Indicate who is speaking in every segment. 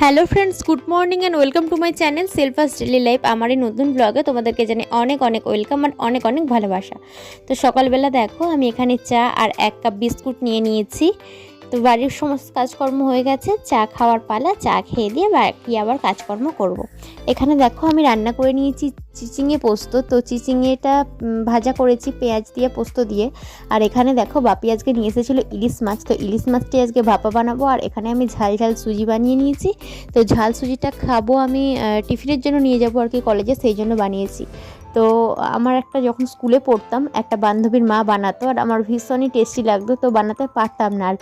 Speaker 1: Hello friends, good morning and welcome to my channel সেলফাস daily life আমার এই নতুন ব্লগে তোমাদেরকে জানি অনেক অনেক ওয়েলকাম আর অনেক অনেক ভালোবাসা। তো সকালবেলা দেখো, আমি এখানে চা আর এক কাপ বিস্কুট নিয়ে নিয়েছি। তো বাড়ির সমস্ত কাজকর্ম হয়ে গেছে, চা খাওয়ার পালা, চা খেয়ে দিয়ে বাকি আবার কাজকর্ম করব। এখানে দেখো আমি রান্না করে নিয়েছি চিচিঙে পোস্ত, তো চিচিঙেটা ভাজা করেছি পেঁয়াজ দিয়ে, পোস্ত দিয়ে। আর এখানে দেখো বাপি আজকে নিয়ে এসেছিল ইলিশ মাছ, তো ইলিশ মাছটি আজকে ভাপা বানাবো। আর এখানে আমি ঝাল ঝাল সুজি বানিয়ে নিয়েছি, তো ঝাল সুজিটা খাব আমি টিফিনের জন্য নিয়ে যাব আর কি কলেজে, সেই জন্য বানিয়েছি। তো আমার একটা যখন স্কুলে পড়তাম, একটা বান্ধবীর মা বানাতো, আর আমার ভীষণই টেস্টি লাগতো, তো বানাতে পারতাম না। আর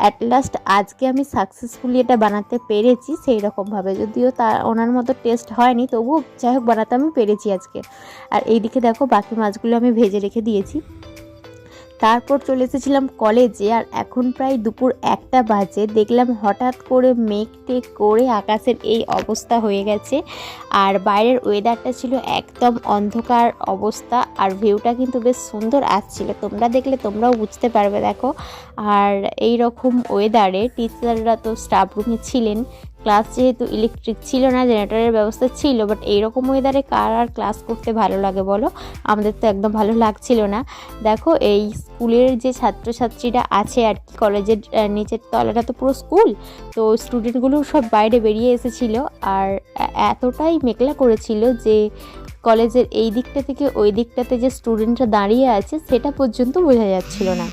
Speaker 1: অ্যাট লাস্ট আজকে আমি সাকসেসফুলি এটা বানাতে পেরেছি সেই রকমভাবে যদিও তা ওনার মতো টেস্ট হয়নি, তবুও যাই হোক বানাতে আমি পেরেছি আজকে। আর এইদিকে দেখো বাকি মাছগুলো আমি ভেজে রেখে দিয়েছি। তারপর চলে এসেছিলাম কলেজে আর এখন প্রায় দুপুর একটা বাজে। দেখলাম হঠাৎ করে মেঘ টেক করে আকাশের এই অবস্থা হয়ে গেছে আর বাইরের ওয়েদারটা ছিল একদম অন্ধকার অবস্থা আর ভিউটা কিন্তু বেশ সুন্দর আসছিল। তোমরা দেখলে তোমরাও বুঝতে পারবে, দেখো। আর এই রকম ওয়েদারে টিচাররা তো স্টাফ রুমে ছিলেন ক্লাস যেহেতু ইলেকট্রিক ছিল না জেনারেটরের ব্যবস্থা ছিল বাট এইরকম ওয়েদারে কার আর ক্লাস করতে ভালো লাগে বলো? আমাদের তো একদম ভালো লাগছিল না। দেখো, এই স্কুলের যে ছাত্রছাত্রীরা আছে আর কি, কলেজের নিচের তলাটা তো পুরো স্কুল তো স্টুডেন্টগুলো সব বাইরে বেরিয়ে এসেছিল আর এতটাই মেঘলা করেছিল যে কলেজের এই দিকটা থেকে ওই দিকটাতে যে স্টুডেন্টরা দাঁড়িয়ে আছে, সেটা পর্যন্ত বোঝা যাচ্ছিল না।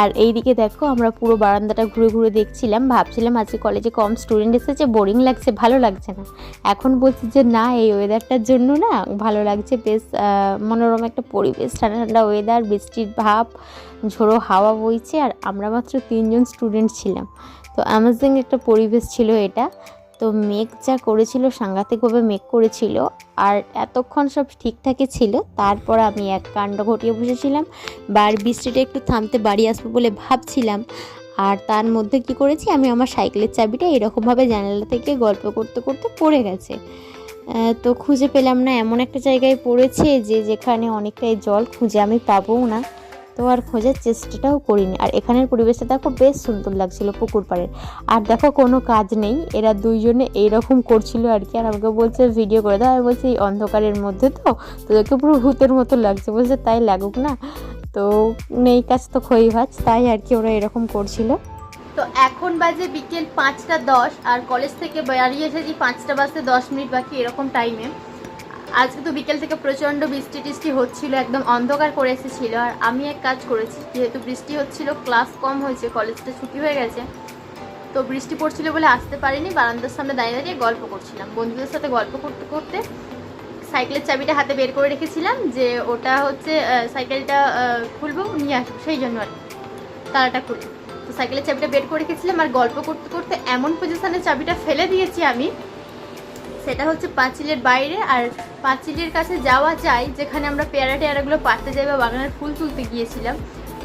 Speaker 1: আর এইদিকে দেখো, আমরা পুরো বারান্দাটা ঘুরে ঘুরে দেখছিলাম। ভাবছিলাম আজকে কলেজে কম স্টুডেন্ট এসেছে বোরিং লাগছে, ভালো লাগছে না। এখন বলছি যে, না, এই ওয়েদারটার জন্য না, ভালো লাগছে, বেশ মনোরম একটা পরিবেশ। ঠান্ডা ঠান্ডা ওয়েদার বৃষ্টির ভাব, ঝোড়ো হাওয়া বইছে, আর আমরা মাত্র তিনজন স্টুডেন্ট ছিলাম। তো অ্যামাজিং একটা পরিবেশ ছিল এটা। তো মেঘ যা করেছিল সাংঘাতিকভাবে মেঘ করেছিল আর এতক্ষণ সব ঠিকঠাকই ছিল, তারপর আমি এক কাণ্ড ঘটিয়ে বসেছিলাম। বার বৃষ্টিটা একটু থামতে বাড়ি আসব বলে ভাবছিলাম আর তার মধ্যে কি করেছি, আমি আমার সাইকেলের চাবিটা এরকমভাবে জানালা থেকে গল্প করতে করতে পড়ে গেছে। তো খুঁজে পেলাম না, এমন একটা জায়গায় পড়েছে যে যেখানে অনেকটাই জল খুঁজে আমি পাবোও না। তো আর খোঁজার চেষ্টাটাও করিনি। আর এখানের পরিবেশটা দেখো বেশ সুন্দর লাগছিল পুকুর পাড়ের আর দেখো কোনো কাজ নেই। এরা দুইজনে এইরকম করছিল আর কি। আর আমাকে বলছে, ভিডিও করে দাও। আমি বলছি, এই অন্ধকারের মধ্যে তো? তোদেরকে পুরো ভূতের মতো লাগছে। বলছে, তাই লাগুক না। তো নেই কাজ তো খই ভাজ। তাই আর কি ওরা এরকম করছিল।
Speaker 2: তো এখন বাজে বিকেল পাঁচটা দশ। আর কলেজ থেকে বেরিয়ে এসেছি পাঁচটা বাজতে দশ মিনিট বাকি এরকম টাইমে আজকে তো বিকেল থেকে প্রচণ্ড বৃষ্টি টিষ্টি হচ্ছিল, একদম অন্ধকার করে এসেছিল। আর আমি এক কাজ করেছি, যেহেতু বৃষ্টি হচ্ছিল, ক্লাস কম হয়েছে, কলেজটা ছুটি হয়ে গেছে। তো বৃষ্টি পড়ছিল বলে আসতে পারিনি, বারান্দার সামনে দাঁড়িয়ে দাঁড়িয়ে গল্প করছিলাম। বন্ধুদের সাথে গল্প করতে করতে সাইকেলের চাবিটা হাতে বের করে রেখেছিলাম যে ওটা হচ্ছে সাইকেলটা খুলবো, নিয়ে আসব, সেই জন্য আর কি। তালাটা খুলবো তো সাইকেলের চাবিটা বের করে রেখেছিলাম আর গল্প করতে করতে এমন পজিশনে চাবিটা ফেলে দিয়েছি আমি সেটা হচ্ছে পাঁচিলের বাইরে, আর পাঁচিলের কাছে যাওয়া যায় যেখানে আমরা পেয়ারা টেয়ারাগুলো পাড়তে যাই বা বাগানের ফুল তুলতে গিয়েছিলাম।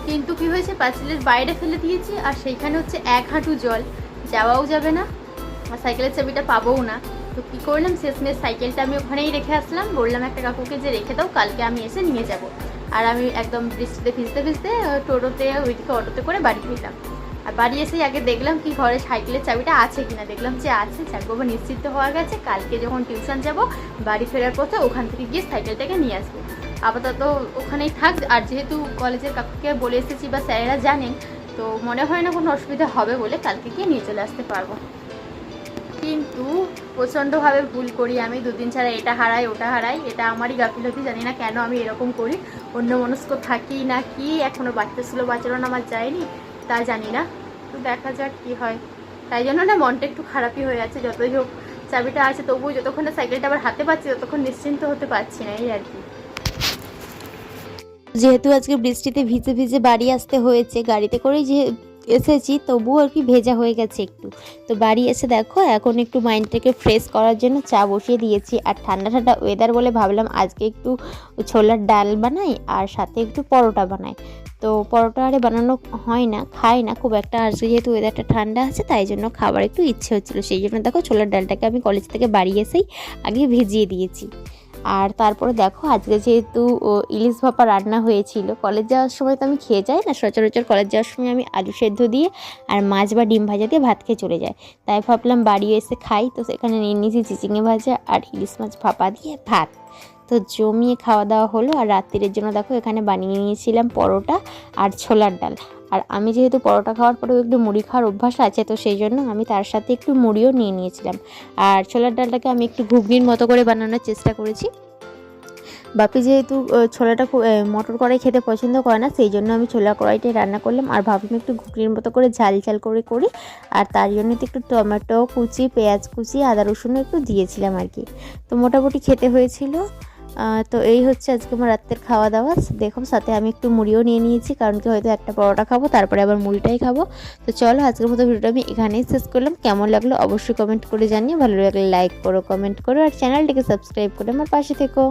Speaker 2: কিন্তু কি হয়েছে? পাঁচিলের বাইরে ফেলে দিয়েছি, আর সেইখানে হচ্ছে এক হাঁটু জল। যাওয়াও যাবে না, আর সাইকেলের চাবিটা পাবোও না। তো কী করলাম? শেষমেশ সাইকেলটা আমি ওখানেই রেখে আসলাম। বললাম, একটা কাকুকে যে রেখে দাও, কালকে আমি এসে নিয়ে যাব। আর আমি একদম বৃষ্টিতে ভিজতে ভিজতে টোটোতে, ওইদিকে অটোতে করে বাড়ি ফিরলাম। আর বাড়ি এসেই আগে দেখলাম কি ঘরে সাইকেলের চাবিটা আছে কিনা। দেখলাম যে আছে যাক বাবা নিশ্চিত হওয়া গেছে। কালকে যখন টিউশন যাব, বাড়ি ফেরার পথে ওখান থেকে গিয়ে সাইকেলটাকে নিয়ে আসব। আপাতত ওখানেই থাক। আর যেহেতু কলেজের কাকুকে বলে এসেছি বা স্যারেরা জানেন, তো মনে হয় না কোনো অসুবিধা হবে বলে কালকে গিয়ে নিয়ে চলে আসতে পারব। কিন্তু প্রচণ্ডভাবে ভুল করি আমি। দুদিন ছাড়া এটা হারাই, ওটা হারাই। এটা আমারই গাফিলতি, জানি না কেন আমি এরকম করি। অন্য মনস্ক থাকি না কি? এখনও বাচ্চা ছিল বাচ্চারও আমার যায়নি। তা জানি না। তো দেখা যাক কি হয়। তাই জন্য না মনটা একটু খারাপই হয়ে যাচ্ছে। যতই হোক চাবিটা আছে, তবুও যতক্ষণ না সাইকেলটা আবার হাতে পাচ্ছি, ততক্ষণ নিশ্চিন্ত হতে পারছি না এই আর কি।
Speaker 1: যেহেতু আজকে বৃষ্টিতে ভিজে ভিজে বাড়ি আসতে হয়েছে, গাড়িতে করেই যে এসেছি, তবুও আর কি ভেজা হয়ে গেছে একটু। তো বাড়ি এসে দেখো, এখন একটু মাইন্ডটাকে ফ্রেশ করার জন্য চা বসিয়ে দিয়েছি। আর ঠান্ডা ঠান্ডা ওয়েদার বলে ভাবলাম আজকে একটু ছোলার ডাল বানাই, আর সাথে একটু পরোটা বানাই। তো পরোটা আরে বানানো হয় না, খাই না। খুব একটা আজকে যেহেতু ওয়েদারটা ঠান্ডা আছে, তাই জন্য খাবার একটু ইচ্ছে হচ্ছিল। সেই জন্য দেখো ছোলার ডালটাকে আমি কলেজ থেকে বাড়ি এসেই আগে ভিজিয়ে দিয়েছি। আর তারপরে দেখো আজকে যেহেতু ইলিশ ভাপা রান্না হয়েছিল কলেজ যাওয়ার সময় তো আমি খেয়ে যাই না, সচরাচর কলেজ যাওয়ার সময় আমি আলু সেদ্ধ দিয়ে আর মাছ বা ডিম ভাজা দিয়ে ভাত খেয়ে চলে যাই। তাই ভাবলাম বাড়ি এসে খাই, তো সেখানে নিয়ে নিয়েছি চিচিঙে ভাজা আর ইলিশ মাছ ভাপা দিয়ে ভাত। তো জমিয়ে খাওয়া দাওয়া হলো আর রাত্রির জন্য দেখো এখানে বানিয়ে নিয়েছিলাম পরোটা আর ছোলার ডাল। আর আমি যেহেতু পরোটা খাওয়ার পরেও একটু মুড়ি খাওয়ার অভ্যাস আছে, তো সেই জন্য আমি তার সাথে একটু মুড়িও নিয়ে নিয়েছিলাম। আর ছোলার ডালটাকে আমি একটু ঘুগনির মতো করে বানানোর চেষ্টা করেছি। বাপি যেহেতু ছোলাটা মটর কড়াই খেতে পছন্দ করে না, সেই জন্য আমি ছোলা কড়াইটাই রান্না করলাম। আর ভাবলাম একটু ঘুগনির মতো করে ঝাল ঝাল করে করি। আর তার জন্য তো একটু টমেটো কুচি, পেঁয়াজ কুচি, আদা রসুনও একটু দিয়েছিলাম আর কি। তো মোটামুটি খেতে হয়েছিল। তো এই হচ্ছে আজকে আমার রাত্রের খাওয়া দাওয়া দেখুন, সাথে আমি একটু মুড়িও নিয়ে নিয়েছি, কারণ কি হয়তো একটা পরোটা খাব, তারপরে আবার মুড়িটাই খাব। তো চলো, আজকের মতো ভিডিওটা আমি এখানেই শেষ করলাম। কেমন লাগল অবশ্যই কমেন্ট করে জানিয়ে ভালো লাগলে লাইক করো কমেন্ট করো, আর চ্যানেলটিকে সাবস্ক্রাইব করে আমার পাশে থেকো।